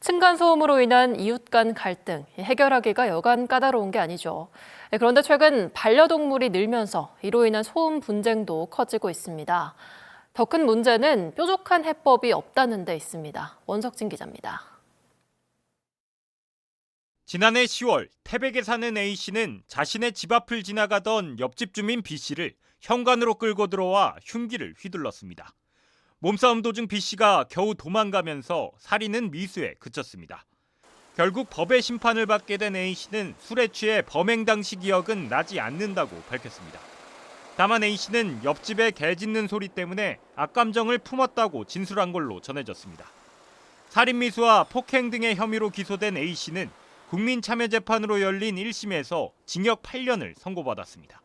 층간소음으로 인한 이웃 간 갈등 해결하기가 여간 까다로운 게 아니죠. 네, 그런데 최근 반려동물이 늘면서 이로 인한 소음 분쟁도 커지고 있습니다. 더 큰 문제는 뾰족한 해법이 없다는 데 있습니다. 원석진 기자입니다. 지난해 10월 태백에 사는 A 씨는 자신의 집 앞을 지나가던 옆집 주민 B 씨를 현관으로 끌고 들어와 흉기를 휘둘렀습니다. 몸싸움 도중 B 씨가 겨우 도망가면서 살인은 미수에 그쳤습니다. 결국 법의 심판을 받게 된 A 씨는 술에 취해 범행 당시 기억은 나지 않는다고 밝혔습니다. 다만 A 씨는 옆집에 개 짖는 소리 때문에 악감정을 품었다고 진술한 걸로 전해졌습니다. 살인 미수와 폭행 등의 혐의로 기소된 A 씨는 국민참여재판으로 열린 1심에서 징역 8년을 선고받았습니다.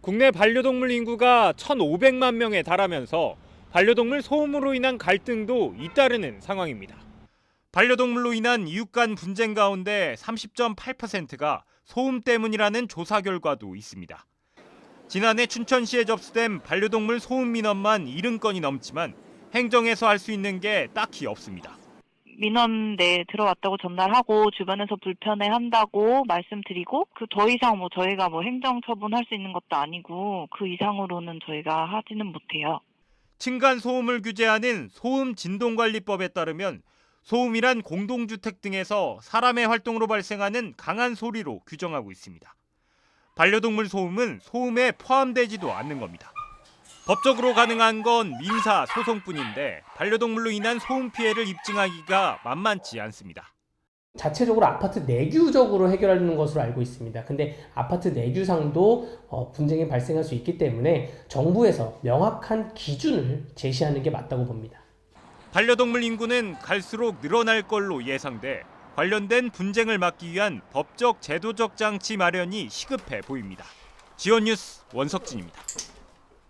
국내 반려동물 인구가 1,500만 명에 달하면서 반려동물 소음으로 인한 갈등도 잇따르는 상황입니다. 반려동물로 인한 이웃 간 분쟁 가운데 30.8%가 소음 때문이라는 조사 결과도 있습니다. 지난해 춘천시에 접수된 반려동물 소음 민원만 70건이 넘지만 행정에서 할 수 있는 게 딱히 없습니다. 민원 내 들어왔다고 전달하고 주변에서 불편해 한다고 말씀드리고 그 더 이상 뭐 저희가 뭐 행정 처분할 수 있는 것도 아니고 그 이상으로는 저희가 하지는 못해요. 층간 소음을 규제하는 소음 진동관리법에 따르면 소음이란 공동주택 등에서 사람의 활동으로 발생하는 강한 소리로 규정하고 있습니다. 반려동물 소음은 소음에 포함되지도 않는 겁니다. 법적으로 가능한 건 민사 소송뿐인데 반려동물로 인한 소음 피해를 입증하기가 만만치 않습니다. 자체적으로 아파트 내규적으로 해결하는 것으로 알고 있습니다. 근데 아파트 내규상도 어, 분쟁이 발생할 수 있기 때문에 정부에서 명확한 기준을 제시하는 게 맞다고 봅니다. 반려동물 인구는 갈수록 늘어날 걸로 예상돼 관련된 분쟁을 막기 위한 법적 제도적 장치 마련이 시급해 보입니다. 지원 뉴스 원석진입니다.